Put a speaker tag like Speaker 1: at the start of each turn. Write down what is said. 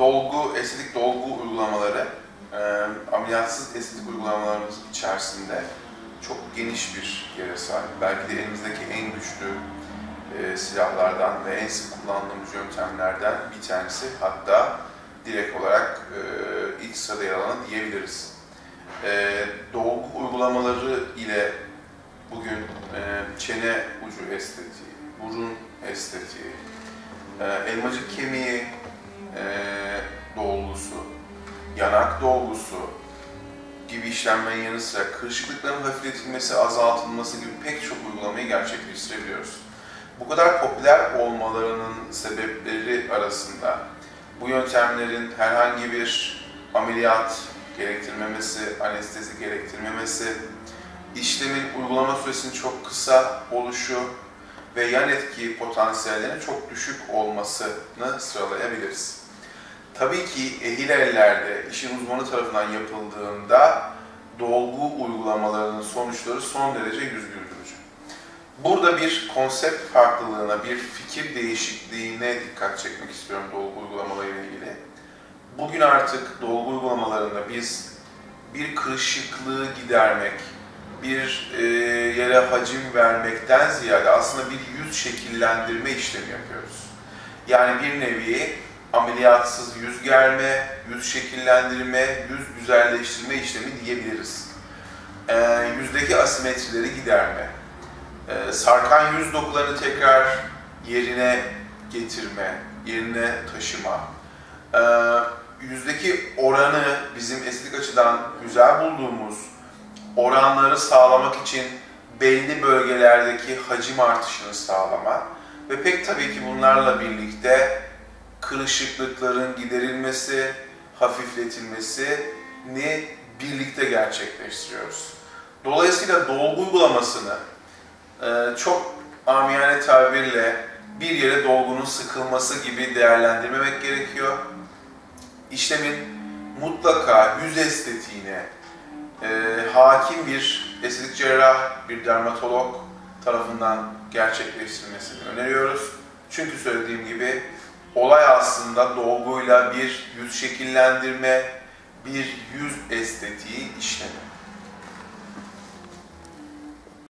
Speaker 1: dolgu, estetik dolgu uygulamaları e, ameliyatsız estetik uygulamalarımız içerisinde çok geniş bir yere sahip. Belki de elimizdeki en güçlü e, silahlardan ve en sık kullandığımız yöntemlerden bir tanesi. Hatta direkt olarak e, ilk sırada yer alanı diyebiliriz. E, dolgu uygulamaları ile bugün e, çene ucu estetiği, burun estetiği, e, elmacık kemiği yanak dolgusu gibi işlemlerin yanı sıra kırışıklıkların hafifletilmesi, azaltılması gibi pek çok uygulamayı gerçekleştirebiliyoruz. Bu kadar popüler olmalarının sebepleri arasında bu yöntemlerin herhangi bir ameliyat gerektirmemesi, anestezi gerektirmemesi, işlemin uygulama süresinin çok kısa oluşu ve yan etki potansiyellerinin çok düşük olmasını sıralayabiliriz. Tabii ki ehil ellerde işin uzmanı tarafından yapıldığında dolgu uygulamalarının sonuçları son derece yüz güldürücü. Burada bir konsept farklılığına, bir fikir değişikliğine dikkat çekmek istiyorum dolgu uygulamalarıyla ilgili. Bugün artık dolgu uygulamalarında biz bir kırışıklığı gidermek, bir e, yere hacim vermekten ziyade aslında bir yüz şekillendirme işlemi yapıyoruz. Yani bir nevi ameliyatsız yüz germe, yüz şekillendirme, yüz güzelleştirme işlemi diyebiliriz. E, yüzdeki asimetrileri giderme, e, sarkan yüz dokularını tekrar yerine getirme, yerine taşıma, e, yüzdeki oranı bizim estetik açıdan güzel bulduğumuz oranları sağlamak için belli bölgelerdeki hacim artışını sağlama ve pek tabii ki bunlarla birlikte kırışıklıkların giderilmesi, hafifletilmesini birlikte gerçekleştiriyoruz. Dolayısıyla dolgu uygulamasını e, çok amiyane tabirle bir yere dolgunun sıkılması gibi değerlendirmemek gerekiyor. İşlemin mutlaka yüz estetiğine e, hakim bir estetik cerrah, bir dermatolog tarafından gerçekleştirilmesini öneriyoruz. Çünkü söylediğim gibi olay aslında dolguyla bir yüz şekillendirme, bir yüz estetiği işlemi.